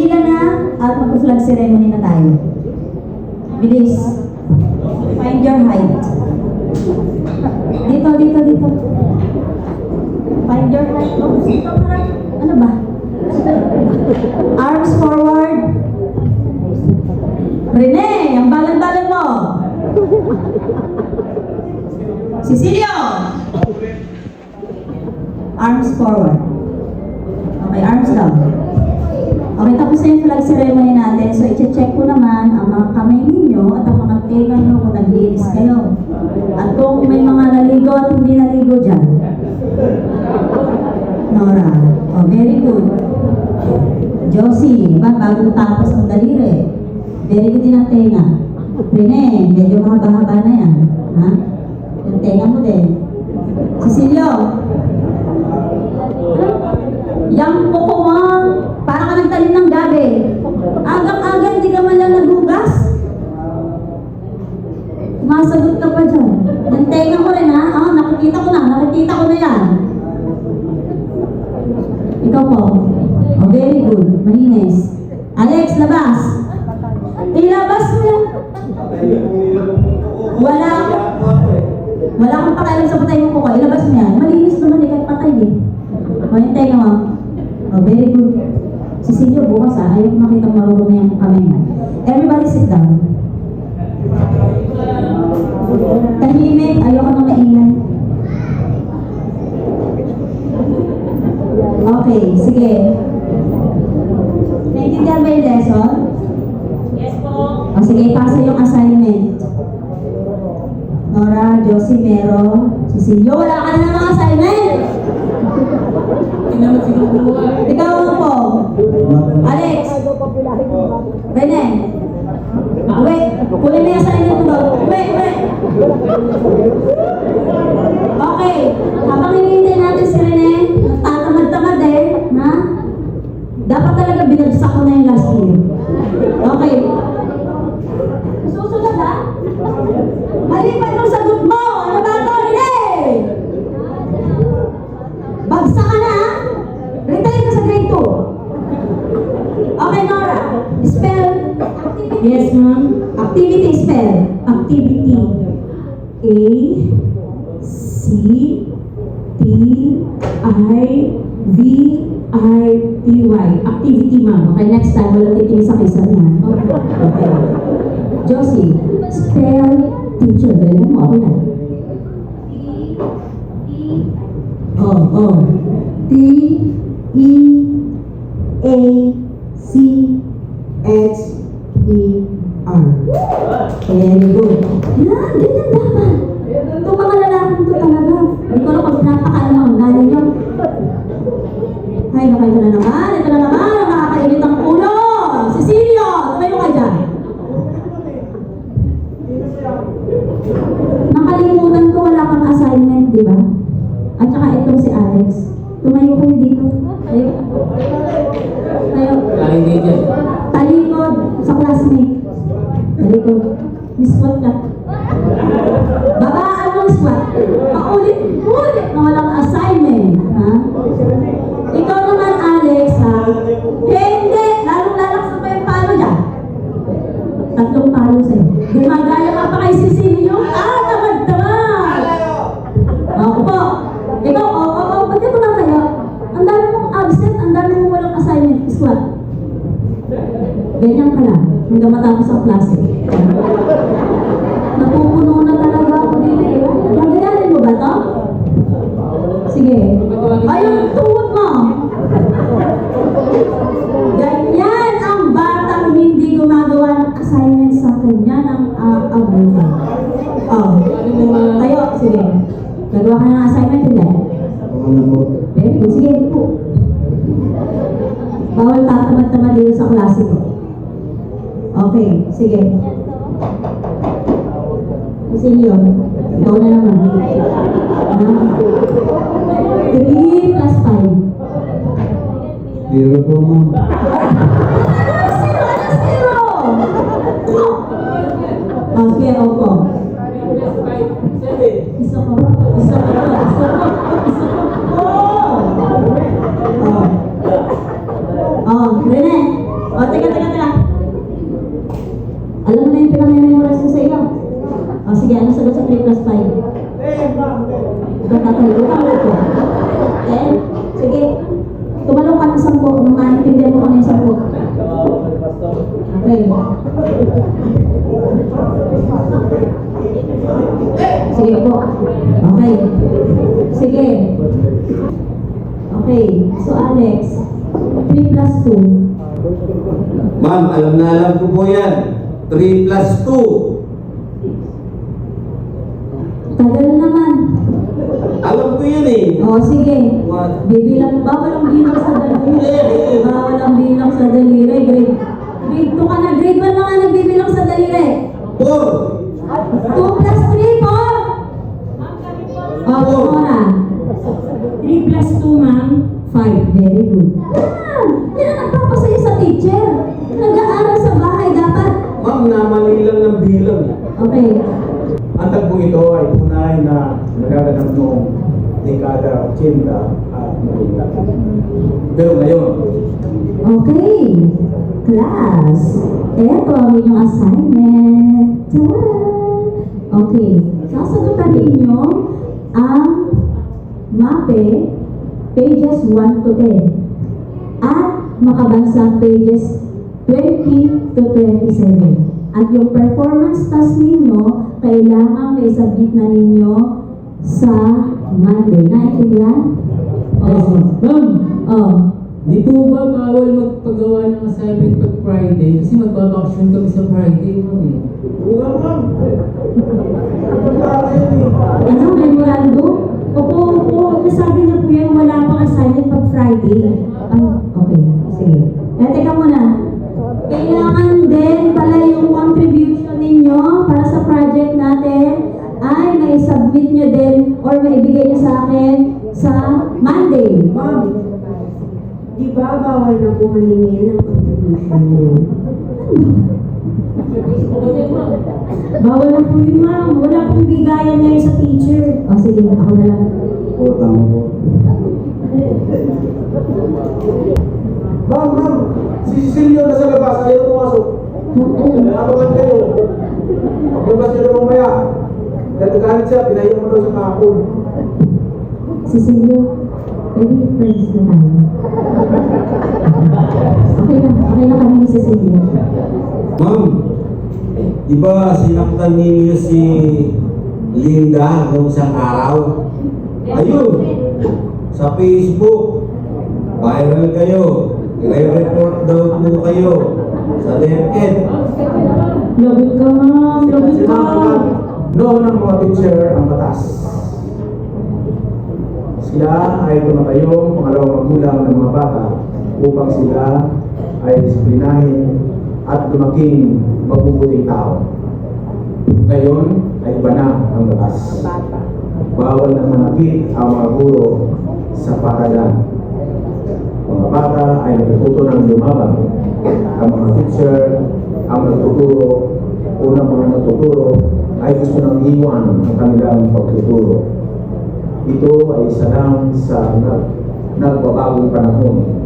Manila na at mag-flag ceremony na tayo. Bilis. Find your height. Dito, dito, dito. Find your height. Oh, dito, parang, ano ba? Arms forward. Rene, ang balan-balan mo. Cecilio. Arms forward. Oh, may arms down. Okay, tapos na yung flag ceremony natin. So, i-check ko naman ang mga kamay ninyo at ang mga tenga nyo kung naglinis kayo. At kung may mga naligo at hindi naligo dyan. Nora. Oh, very good. Josie, ba, bago tapos ang daliri. Very good din ang tenga. Rene, medyo mahaba-haba na yan. Ha? Yung tenga mo din. Cecilio, Yang kuko mo, para ka nagtanim ng gabi. Agang-aga, hindi ka man lang nagugas. Masagot ka pa dyan. Yung tenga mo rin ha. Ah, nakikita ko na, nakikita ko na yan. Ikaw po. Oh, very good. Malinis. Alex, labas. Ilabas mo yan. Wala akong, wala akong pakialam sa patay mo ko. Ilabas mo yan. Malinis naman, ikat patay eh. O, yung tenga mo. Oh, very good. Cecilio, bukas ah. Ayaw makita marurumi ang kamay mo. Everybody sit down. Tahimik, ayoko nang maingay. Okay, sige. Naintindihan ba yung lesson? Yes po. O sige, pasa yung assignment. Nora, Josie, Mero, Cecilio, wala ka na ng mga assignment! Hindi naman. Ikaw ano po? Alex! Rene! Uwi! Kunin mo yung assignment mo doon. Uwi! Uwi! Okay. Habang hinihintay natin si Rene, nagtatamad-tamad eh. Ha? Dapat talaga binagsak ko na yung last year. Okay. Susunod ha? Mali pa yung sagot mo! Ano ba ito? Rene! Bagsak ka na ha? Retire ka sa grade 2. Okay, Nora. Spell. Yes, ma'am. Activity spell. Activity. A C T I V I T Y. Activity, ma'am. Okay, next time, wala titingin sa kaysa niyan. Okay. Josie, spell teacher. Galing mo, ako na. Oh, oh. T E A C H E R. Very good. Yan, ganyan dapat. Itong mga lalaking to talaga. Hindi ko alam kung pinapakain ako. Galing yun. Ay, naku, ito na naman. Ito na naman. Ang Nakakainit ang ulo. Cecilio, tumayo ka dyan. Nakalimutan ko wala kang assignment, di ba? At saka itong si Alex. Tumayo kayo dito. Tayo. Tayo. Dyan. Talikod sa classmate. Talikod. Miss Squat ka. Babaan mo squat. Paulit-ulit na walang assignment. Ha? Ikaw naman, Alex, ha? Hindi! Lalong lalaksa pa yung palo dyan. Tatlong palo sa'yo. Gumagaya ka pa kay Cecilio. Ah, tamad-tamad! Ako po. Ikaw, oo, oo, oo. Ba't ito lang? Ang dami mong absent, ang dami mong walang assignment. Squat. Ganyan ka lang. Hanggang matapos ang klase. Ayun, tuhod mo. Ganyan ang batang hindi gumagawa ng assignment sa kanya ng uh, abuno. Oh. Tayo, sige. Gagawa ka ng assignment, hindi? Very good. Sige, po. Bawal tatamad-tamad dito sa klase ko. Okay, sige. Cecilio, ikaw na naman. Ah. 3 plus 5. Zero po, ma'am. Zero! Oh, sige, opo. Isa ko. Isa ko. Isa ko. Isa ko. Oh. Oh, Rene. Oh, teka, teka, teka. Alam mo na yung pinamememorize ko sa iyo. Oh, sige, ano sagot sa 3 plus 5? Tatalo ka ko. Okay? Sige. Tumalong ka ng 10 nung maintindihan mo ano yung 10. Okay. Sige po. Okay. Sige. Okay. So, Alex, 3 plus 2. Ma'am, alam na alam ko po yan. 3 plus 2. Tagal naman. O, sige. What? Bibilang, bawal ang bilang sa daliri. Bawal ang bilang sa daliri. Grade, grade 2 ka na. Grade 1 na nga nagbibilang sa daliri. 4. 2 plus 3, 4. O, ito na. 3 plus 2, ma'am. 5. Very good. Ah, yan ang nagpapasaya sa teacher. Nag-aaral sa bahay dapat. Ma'am, namali lang ng bilang. Okay. Ang tagbong ito ay tunay na nagaganap noong dekada 80 at 90. Pero ngayon, Okay. Class. Ito ang inyong assignment. Tara! Okay. Sasagutan ninyo ang MAPE pages 1 to 10 at makabansang pages 20 to 27. At yung performance task ninyo, kailangan may submit na ninyo sa Monday. Naintindihan? Yes, ma'am. Ma'am, Oh. di po ba bawal magpagawa ng assignment pag Friday? Kasi magbabakasyon kami sa Friday, ma'am. eh. Ma'am. Wala yan eh. Ano, memorando? Opo, opo. Nasabi na po yan, wala pang assignment pag Friday. Ma'am, di ba bawal na po maningil ng contribution niyo? Bawal na po yun, ma'am. Wala pong bigayan ngayon sa teacher. O, sige. Ako na lang. Oo, tama po. Ma'am, ma'am, si Cecilio nasa labas, ayaw pumasok. Nakabangan kayo. Paglabas niyo na mamaya. Dahil galit siya, pinahiya mo daw sa kahapon. Cecilio, pwede friends na tayo. Okay na, okay na kami ni Cecilio. Ma'am, di ba sinaktan ninyo si Linda noong isang araw? Ayun, sa Facebook, viral kayo. I-report daw po kayo sa DepEd. Lagot ka, ma'am. Lagot ka. Noon ng mga teacher ang batas. Sila ay tumatayong pangalawang magulang ng mga bata upang sila ay disiplinahin at lumaking mabubuting tao. Ngayon ay iba na ang batas. Bawal na manakit ang mga guro sa paaralan. Mga bata ay natututo ng lumaban. Ang mga teacher ang nagtuturo, unang mga nagtuturo ay gusto nang iwan ang kanilang pagtuturo. Ito ay isa lang sa nag, nagbabagong panahon